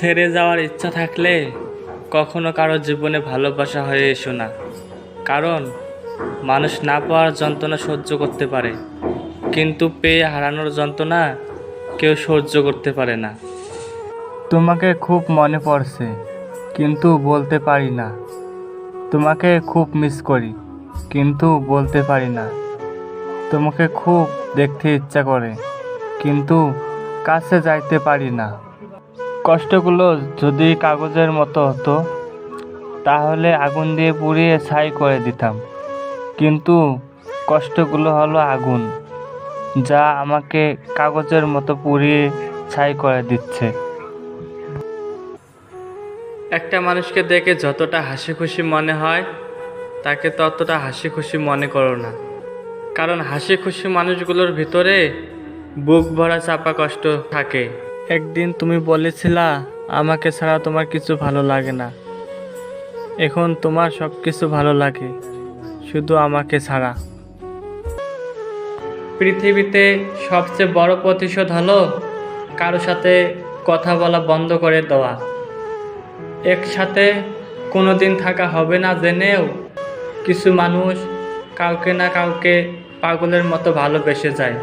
ছেড়ে যাওয়ার ইচ্ছা থাকলে কখনো কারও জীবনে ভালোবাসা হয়ে এসো না। কারণ মানুষ না পাওয়ার যন্ত্রণা সহ্য করতে পারে, কিন্তু পেয়ে হারানোর যন্ত্রণা কেউ সহ্য করতে পারে না। তোমাকে খুব মনে পড়ছে, কিন্তু বলতে পারি না। তোমাকে খুব মিস করি, কিন্তু বলতে পারি না। তোমাকে খুব দেখতে ইচ্ছা করে, কিন্তু কাছে যাইতে পারি না। কষ্টগুলো যদি কাগজের মতো হতো, তাহলে আগুন দিয়ে পুড়িয়ে ছাই করে দিতাম। কিন্তু কষ্টগুলো হলো আগুন, যা আমাকে কাগজের মতো পুড়িয়ে ছাই করে দিচ্ছে। একটা মানুষকে দেখে যতটা হাসি খুশি মনে হয়, তাকে ততটা হাসি খুশি মনে করো না। কারণ হাসি খুশি মানুষগুলোর ভিতরে বুক ভরা চাপা কষ্ট থাকে। একদিন তুমি বলেছিলা, আমাকে ছাড়া তোমার কিছু ভালো লাগে না। এখন তোমার সব কিছু ভালো লাগে, শুধু আমাকে ছাড়া। পৃথিবীতে সবচেয়ে বড় প্রতিশোধ হলো কারও সাথে কথা বলা বন্ধ করে দেওয়া। একসাথে কোনো দিন থাকা হবে না জেনেও কিছু মানুষ কাউকে না কাউকে পাগলের মতো ভালোবেসে যায়।